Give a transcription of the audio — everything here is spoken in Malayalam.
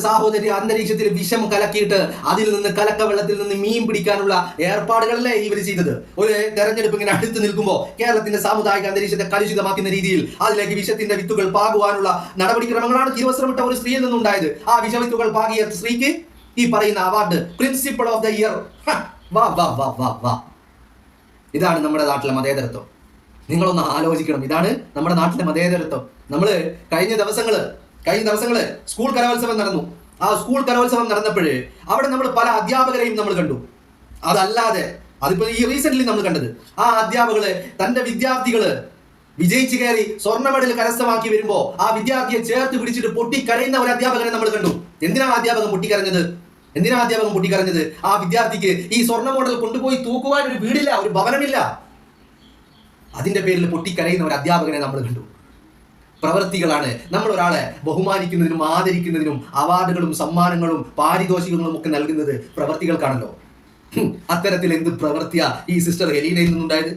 എന്റെ സഹോദരി അന്തരീക്ഷത്തിൽ വിഷം കലക്കിയിട്ട് അതിൽ നിന്ന് കലക്കവെള്ളത്തിൽ നിന്ന് മീൻ പിടിക്കാനുള്ള ഏർപ്പാടുകളല്ലേ ഇവർ ചെയ്തത്? ഒരു തെരഞ്ഞെടുപ്പ് ഇങ്ങനെ അടുത്ത് നിൽക്കുമ്പോൾ കേരളത്തിന്റെ സാമുദായിക അന്തരീക്ഷത്തെ കലുഷിതമാക്കുന്ന രീതിയിൽ അതിലേക്ക് വിഷത്തിന്റെ വിത്തുകൾ പാകുവാനുള്ള നടപടിക്രമങ്ങളാണ് തിരുവസ്ത്രമിട്ട ഒരു സ്ത്രീയിൽ നിന്നുണ്ടായത്. ആ വിഷവിത്തുകൾ പാകിയ സ്ത്രീക്ക് ഈ പറയുന്ന award principal of the year വാ വാ വാ വാ വാ. ഇതാണ് നമ്മുടെ നാട്ടിലെ മതേതരത്വം. നിങ്ങളൊന്ന് ആലോചിക്കണം. ഇതാണ് നമ്മുടെ നാട്ടിലെ മതേതരത്വം. നമ്മൾ കഴിഞ്ഞ ദിവസങ്ങൾ കഴിഞ്ഞ ദിവസങ്ങൾ സ്കൂൾ കലോത്സവം നടന്നു. ആ സ്കൂൾ കലോത്സവം നടന്നപ്പോഴേ അവിടെ നമ്മൾ പല അധ്യാപകരെയും നമ്മൾ കണ്ടു. അതല്ലാതെ അതിപ്പോ ഈ റീസെന്റ് നമ്മൾ കണ്ടത് ആ അധ്യാപകൾ തന്റെ വിദ്യാർത്ഥികൾ വിജയിച്ചു കയറി സ്വർണ മെഡൽ കരസ്ഥമാക്കി വരുമ്പോ ആ വിദ്യാർത്ഥിയെ ചേർത്ത് പിടിച്ചിട്ട് പൊട്ടിക്കരയുന്ന ഒരു അധ്യാപകനെ നമ്മൾ കണ്ടു. എന്തിനാ അധ്യാപകൻ പൊട്ടിക്കരഞ്ഞത്? എന്തിനാ അധ്യാപകൻ പൊട്ടിക്കരഞ്ഞത്? ആ വിദ്യാർത്ഥിക്ക് ഈ സ്വർണ മോഡൽ കൊണ്ടുപോയി തൂക്കുവാൻ ഒരു വീടില്ല ഒരു ഭവനമില്ല. അതിന്റെ പേരിൽ പൊട്ടിക്കരയുന്ന ഒരു അധ്യാപകനെ നമ്മൾ കണ്ടു. പ്രവൃത്തികളാണ് നമ്മൾ ഒരാളെ ബഹുമാനിക്കുന്നതിനും ആദരിക്കുന്നതിനും അവാർഡുകളും സമ്മാനങ്ങളും പാരിതോഷികങ്ങളും ഒക്കെ നൽകുന്നത് പ്രവൃത്തികൾക്കാണല്ലോ അത്തരത്തിൽ എന്ത് പ്രവൃത്തിയാ ഈ സിസ്റ്റർ എലീനയിൽ നിന്നുണ്ടായത്?